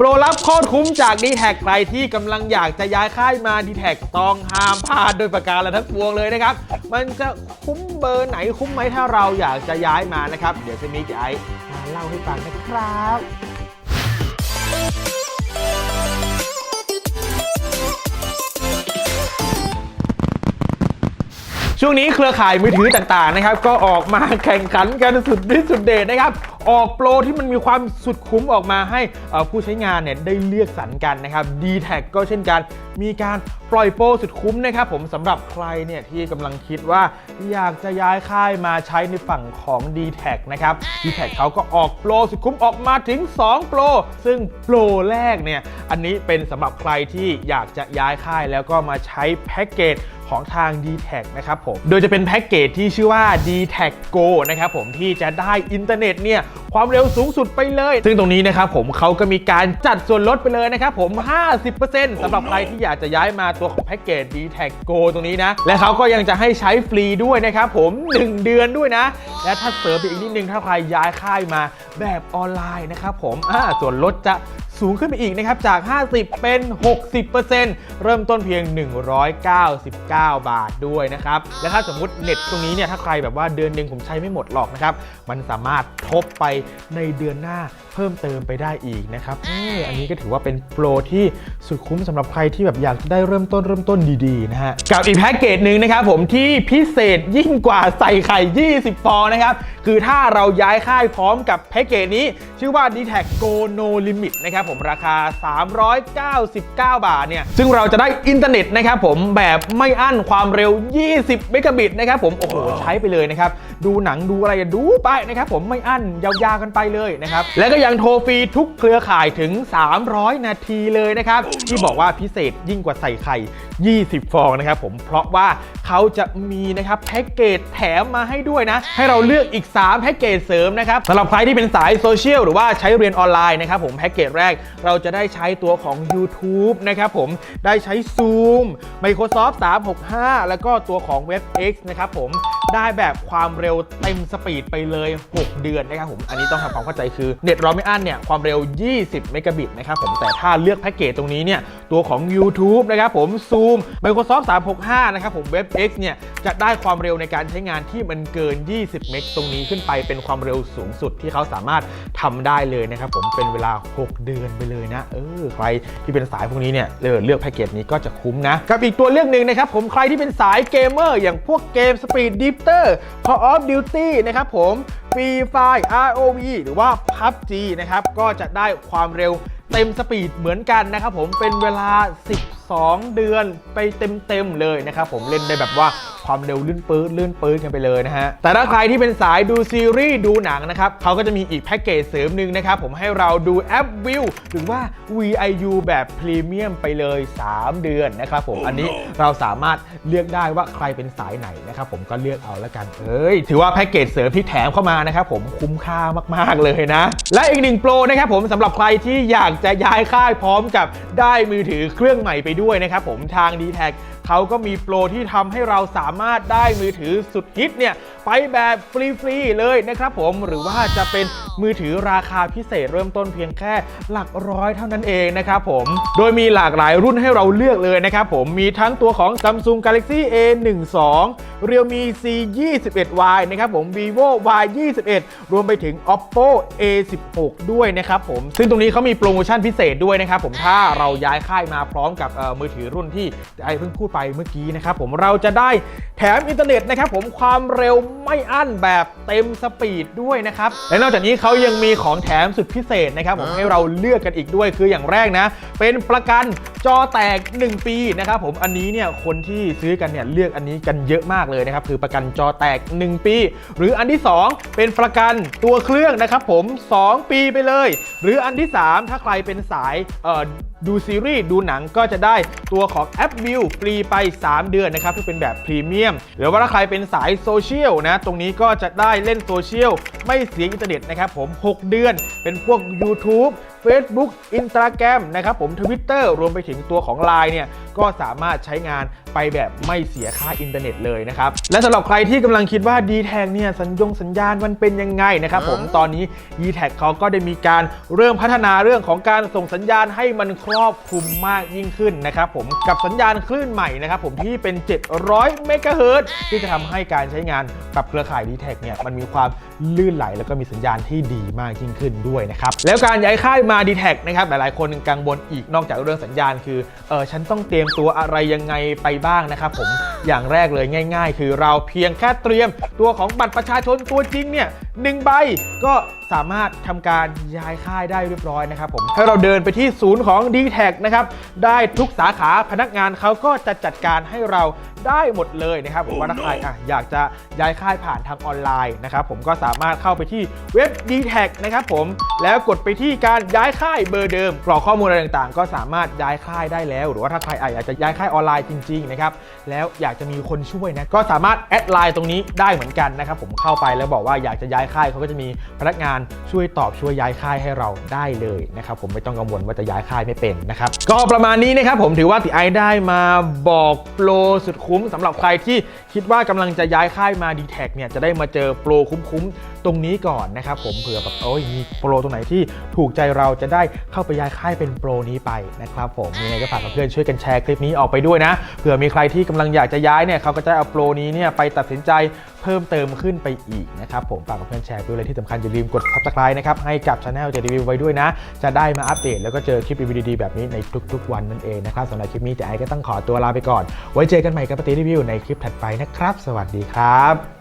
โปรลับโคตรคุ้มจาก d t แท็กใครที่กำลังอยากจะย้ายค่ายมา d t แท็กต้องห้ามพลาดโดยประการละทั้งปวงเลยนะครับ มันจะคุ้มเบอร์ไหนคุ้มไหมถ้าเราอยากจะย้ายมานะครับ เดี๋ยวจะมีไอซ์มาเล่าให้ฟังนะครับ ช่วงนี้เครือข่ายมือถือต่างๆนะครับ ก็ออกมาแข่งขันกันสุดฤทธิ์สุดเดชนะครับ ออกโปรที่มันมีความสุดคุ้มออกมาให้ผู้ใช้งานเนี่ยได้เลือกสรรกันนะครับ d t แทก็เช่นกัน มีการปล่อยโปรสุดคุ้มนะครับผมสำหรับใครเนี่ยที่กำลังคิดว่าอยากจะย้ายค่ายมาใช้ในฝั่งของ d t แทนะครับ d t แทเขาก็ออกโปรสุดคุ้มออกมาถึง 2 โปร ซึ่งโปรแรกเนี่ยอันนี้เป็นสำหรับใครที่อยากจะย้ายค่ายแล้วก็มาใช้แพ็กเกจ ของทาง d t แทนะครับผม โดยจะเป็นแพ็กเกจที่ชื่อว่า d t แท Go นะครับผมที่จะได้อินเทอร์เน็ตเนี่ยความเร็วสูงสุดไปเลย ซึ่งตรงนี้นะครับผมเขาก็มีการจัดส่วนลดไปเลยนะครับผม 50%สำหรับใครที่อยากจะย้ายมาตัวของแพ็กเกจ d t แท Go ตรงนี้นะ และเขาก็ยังจะให้ใช้ฟรีด้วยนะครับผม 1 เดือนด้วยนะ และถ้าเสริมไปอีกนิดนึงถ้าใครย้ายค่ายมาแบบออนไลน์นะครับผมอ่าส่วนลดจะสูงขึ้นไปอีกนะครับ จาก 50 เป็น 60%เริ่มต้นเพียง 199 บาทด้วยนะครับ และถ้าสมมุติเน็ตตรงนี้เนี่ยถ้าใครแบบว่าเดือนหนึ่งผมใช้ไม่หมดหรอกนะครับ มันสามารถทบไปในเดือนหน้า พิ่มเติมไปได้อีกนะครับเอออันนี้ก็ถือว่าเป็นโปรที่สุดคุ้มสำหรับใครที่แบบอยากจะได้เริ่มต้นเริ่มต้นดีๆนะฮะกับอีกแพ็กเกจหนึ่งนะครับผมที่พิเศษยิ่งกว่าใส่ไข่ 20 ฟองนะครับ คือถ้าเราย้ายค่ายพร้อมกับแพ็กเกจนี้ ชื่อว่า d t แท Go No Limit นะครับผมราคา 399 บาทเนี่ย ซึ่งเราจะได้อินเทอร์เน็ตนะครับผมแบบไม่อั้นความเร็ว 20 เมกะบิตนะครับผมโอ้โหใช้ไปเลยนะครับ ดูหนังดูอะไรอย่าดูไปนะครับผมไม่อั้นยาวๆกันไปเลยนะครับและก็ยังโทรฟรีทุกเครือข่ายถึง 300 นาทีเลยนะครับ ที่บอกว่าพิเศษยิ่งกว่าใส่ไข่ 20 ฟองนะครับผมเพราะว่าเขาจะมีนะครับแพ็กเกจแถมมาให้ด้วยนะ ให้เราเลือกอีก 3 แพ็กเกจเสริมนะครับสำหรับใครที่เป็นสายโซเชียลหรือว่าใช้เรียนออนไลน์นะครับผมแพ็กเกจแรกเราจะได้ใช้ตัวของ YouTube นะครับผมได้ใช้ Zoom Microsoft 365 แล้วก็ตัวของ WebEx นะครับผมได้แบบความเร็วเต็มสปีดไปเลย 6 เดือนนะครับผมอันนี้ต้องทำความเข้าใจคือเน็ตเราไม่อั้นเนี่ยความเร็ว 20 เมกะบิตนะครับผมแต่ถ้าเลือกแพ็กเกจตรงนี้เนี่ยตัวของ YouTube นะครับผม Zoom Microsoft 365 นะครับผม WebEx เนี่ยจะได้ความเร็วในการใช้งานที่มันเกิน 20 เมกตรงนี้ขึ้นไปเป็นความเร็วสูงสุดที่เขาสามารถทำได้เลยนะครับผมเป็นเวลา 6 เดือนไปเลยนะเออใครที่เป็นสายพวกนี้เนี่ยเออเลือกแพ็กเกจนี้ก็จะคุ้มนะกับอีกตัวเลือกหนึ่งนะครับผมใครที่เป็นสายเกมเมอร์อย่างพวกเกม Speed Drifter Call of Duty นะครับผม Free Fire ROV หรือว่า PUBG นะครับ ก็จะได้ความเร็วเต็มสปีดเหมือนกันนะครับผมเป็นเวลา 12 เดือนไปเต็มๆเลยนะครับผมเล่นได้แบบว่า ความเร็วลื่นปื้ดลื่นปื้ดกันไปเลยนะฮะแต่ถ้าใครที่เป็นสายดูซีรีส์ดูหนังนะครับเขาก็จะมีอีกแพ็กเกจเสริมหนึ่งนะครับผมให้เราดูแอปวิวหรือว่า VIU แบบพรีเมียมไปเลย 3 เดือนนะครับผมอันนี้เราสามารถเลือกได้ว่าใครเป็นสายไหนนะครับผมก็เลือกเอาแล้วกันเอ้ยถือว่าแพ็กเกจเสริมที่แถมเข้ามานะครับผมคุ้มค่ามาก ๆ เลยนะ และอีกหนึ่งโปรนะครับผมสำหรับใครที่อยากจะย้ายค่ายพร้อมกับได้มือถือเครื่องใหม่ไปด้วยนะครับผมทาง d t แท เขาก็มีโปรที่ทำให้เราสามารถได้มือถือสุดฮิตเนี่ยไปแบบฟรีๆเลยนะครับผมหรือว่าจะเป็นมือถือราคาพิเศษเริ่มต้นเพียงแค่หลักร้อยเท่านั้นเองนะครับผม โดยมีหลากหลายรุ่นให้เราเลือกเลยนะครับผมมีทั้งตัวของ Samsung Galaxy A12 Realme C21y นะครับผม Vivo Y21 รวมไปถึง Oppo A16 ด้วยนะครับผม ซึ่งตรงนี้เขามีโปรโมชั่นพิเศษด้วยนะครับผมถ้าเราย้ายค่ายมาพร้อมกับมือถือรุ่นที่ไอเพิ่งพูดไปเมื่อกี้นะครับผมเราจะได้แถมอินเทอร์เน็ตนะครับผมความเร็วไม่อั้นแบบเต็มสปีดด้วยนะครับและนอกจากนี้เขายังมีของแถมสุดพิเศษนะครับผมให้เราเลือกกันอีกด้วยคืออย่างแรกนะ เป็นประกันจอแตก 1 ปีนะครับผมอันนี้เนี่ยคนที่ซื้อกันเนี่ยเลือกอันนี้กันเยอะมากเลยนะครับคือประกันจอแตก 1 ปี หรืออันที่ 2 เป็นประกันตัวเครื่องนะครับผม 2 ปีไปเลย หรืออันที่ 3 ถ้าใครเป็นสายเอ่อดูซีรีส์ดูหนังก็จะได้ตัวของแอปวิวฟรีไป 3 เดือนนะครับที่เป็นแบบพรีเมียมหรือว่าถ้าใครเป็นสายโซเชียลนะ ตรงนี้ก็จะได้เล่นโซเชียลไม่เสียอินเทอร์เน็ตนะครับผม 6 เดือน เป็นพวก YouTube Facebook Instagram นะครับผม Twitter รวมไปถึงตัวของ Line เนี่ย ก็สามารถใช้งานไปแบบไม่เสียค่าอินเทอร์เน็ตเลยนะครับ และสำหรับใครที่กำลังคิดว่า d t แทเนี่ยสัญญงสัญญาณมันเป็นยังไงนะครับผมตอนนี้ d t แทเขาก็ได้มีการเริ่มพัฒนาเรื่องของการส่งสัญญาณให้มันครอบคลุมมากยิ่งขึ้นนะครับผมกับสัญญาณคลื่นใหม่นะครับผมที่เป็น 700 เมกะเฮิรตซ์ที่จะทำให้การใช้งานกับเครือข่าย d t แทเนี่ยมันมีความลื่นไหล แล้วก็มีสัญญาณที่ดีมากยิ่งขึ้นด้วยนะครับแล้วการย้ายค่ายมา d t แทนะครับหลายๆ คนกังวลอีกนอกจากเรื่องสัญญาณ คือเออฉันต้องเตรียมตัวอะไรยังไงไปบ้างนะครับผมอย่างแรกเลยง่าย ๆ คือเราเพียงแค่เตรียมตัวของบัตรประชาชนตัวจริงเนี่ย หนึ่งใบ ก็สามารถทำการย้ายค่ายได้เรียบร้อยนะครับผมให้เราเดินไปที่ศูนย์ของ d t แทนะครับ ได้ทุกสาขาพนักงานเขาก็จะจัดการให้เราได้หมดเลยนะครับผมว่าถ้าใครอะอยากจะย้ายค่ายผ่านทางออนไลน์นะครับผมก็สามารถเข้าไปที่เว็บ d t แทนะครับผมแล้วกดไปที่การย้ายค่ายเบอร์เดิมกรอกข้อมูลอะไรต่างๆ ก็สามารถย้ายค่ายได้แล้ว หรือว่าถ้าใครอะอยากจะย้ายค่ายออนไลน์จริงๆนะครับแล้วอยากจะมีคนช่วยนะก็สามารถแอดไลน์ตรงนี้ได้เหมือนกันนะครับผมเข้าไปแล้วบอกว่าอยากจะย้ายค่ายเขาก็จะมีพนักงานช่วยตอบช่วยย้ายค่ายให้เราได้เลยนะครับผมไม่ต้องกังวลว่าจะย้ายค่ายไม่เป็นนะครับก็ประมาณนี้นะครับผมถือว่าติไอได้มาบอกโปรสุดคุ้มสำหรับใครที่คิดว่ากำลังจะย้ายค่ายมาดีแท็เนี่ยจะได้มาเจอโปรคุ้มๆ รงนี้ก่อนนะครับผมเผื่อแบบโอ้ยมีโปรตรงไหนที่ถูกใจเราจะได้เข้าไปย้ายค่ายเป็นโปรนี้ไปนะครับผมยังไงก็ฝากเพื่อนๆช่วยกันแชร์คลิปนี้ออกไปด้วยนะเผื่อมีใครที่กำลังอยากจะย้ายเนี่ยเขาก็จะเอาโปรนี้เนี่ยไปตัดสินใจเพิ่มเติมขึ้นไปอีกนะครับผมฝากเพื่อนแชร์ด้วยเลยที่สำคัญอย่าลืมกด subscribe นะครับให้กับช anel จะรีวิวไว้ด้วยนะ จะได้มาอัปเดตแล้วก็เจอคลิปรีวิวดีแบบนี้ในทุกๆ วันนั่นเองนะครับสำหรับคลิปนี้แต่ไอก็ต้องขอตัวลาไปก่อน ไว้เจอกันใหม่กับปฏิรีวิวในคลิปถัดไปนะครับ สวัสดีครับ